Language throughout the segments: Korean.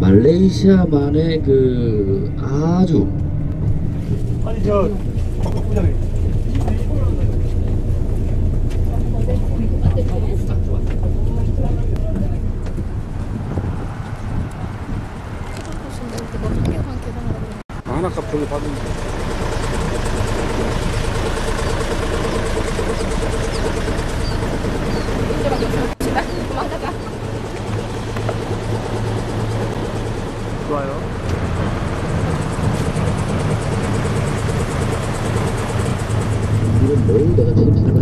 말레이시아만의 그 아주 아니 저 부장님 하나값 저기 받으면 좋아요 이런 뭘 내가 책임질까.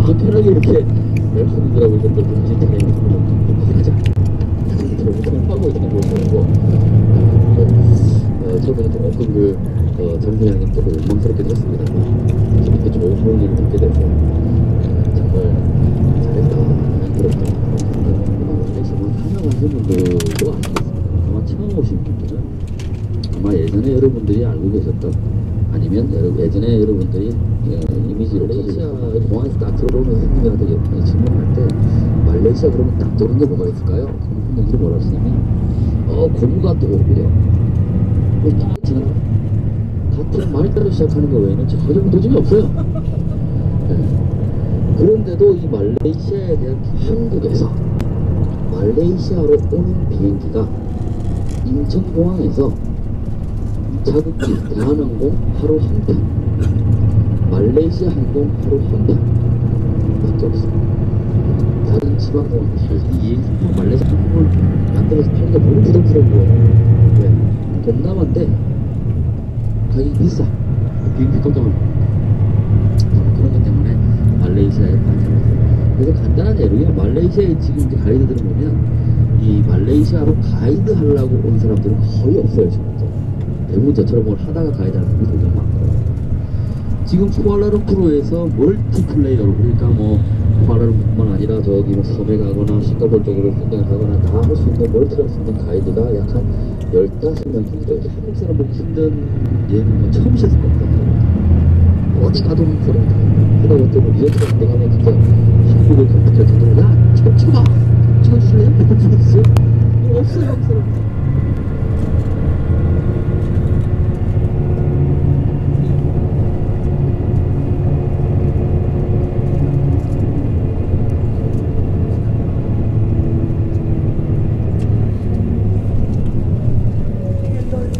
아 편하게 이렇게 멜소리더라고 이것들 정신 차리면 가자 엄청 하고 있는 모습이고 어, 처음에는 조금 그 어, 정부장님 조금 원망스럽기도 했습니다. 이렇게 좋은 소리를 듣게 돼서 어, 정말 잘했다. 환영하신 분들도 아니겠습니다. 아마 처음 오신 분들은 아마 예전에 여러분들이 알고 계셨던 아니면 여러- 예전에 여러분들이 어, 이미지로 말레이시아 공항에서 딱 들어오면 승리한테 질문할 때 말레이시아 그러면 딱 떠오르는 게 뭐가 있을까요? 그럼 분명히 뭐라 하시냐면 어 고무가 떠오르고요 뭐딱 지나가 같은 말따로 시작하는 거 외에는 전혀 도중이 없어요 네. 그런데도 이 말레이시아에 대한 한국에서 말레이시아로 오는 비행기가 인천공항에서 자국지 대한항공 하루 한 편, 말레이시아 항공 하루 한 편 밖에 없어요. 다른 지방공항 이 말레이시아 항공을 만들어서 파는 게 너무 부담스러운 거예요. 왜? 동남아인데 가격이 비싸. 비행기 값도 많고. 그런 것 때문에 말레이시아에 반영했어요. 그래서 간단한 예로요. 말레이시아에 지금 이제 가이드들을 보면 이 말레이시아로 가이드 하려고 온 사람들은 거의 없어요 지금. 대부분 저처럼 뭘 하다가 하는 분들이 굉장히 많고. 지금 쿠알라룸푸르에서 멀티플레이어로 그러니까 뭐 쿠알라룸푸르뿐만 아니라 저기 뭐 섬에 가거나 싱가포르 쪽으로 순행을 하거나 다 할 수 있는 수 있는 가이드가 약 한 15명 정도 한국 사람 보기 힘든 예능은 처음 시작할 겁니다. 어디 가도 사람 다. 그러다 보니 뭐 리조트 같은 데 가면 진짜 한국을 검색할 정도로 야, 찍어, 찍어봐! 찍어주실래요? 이런 있어요? 없어요,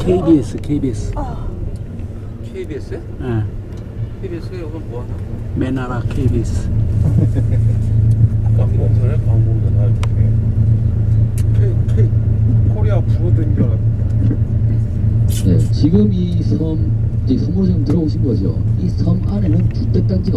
KBS, KBS. KBS? 예, KBS가 이건 뭐하나? 메나라 KBS. 광고전에 광고잖아 K, K 코리아 부르던 줄 네, 지금 이 섬, 이제 섬으로 지금 들어오신 거죠. 이 섬 안에는 주택 단지가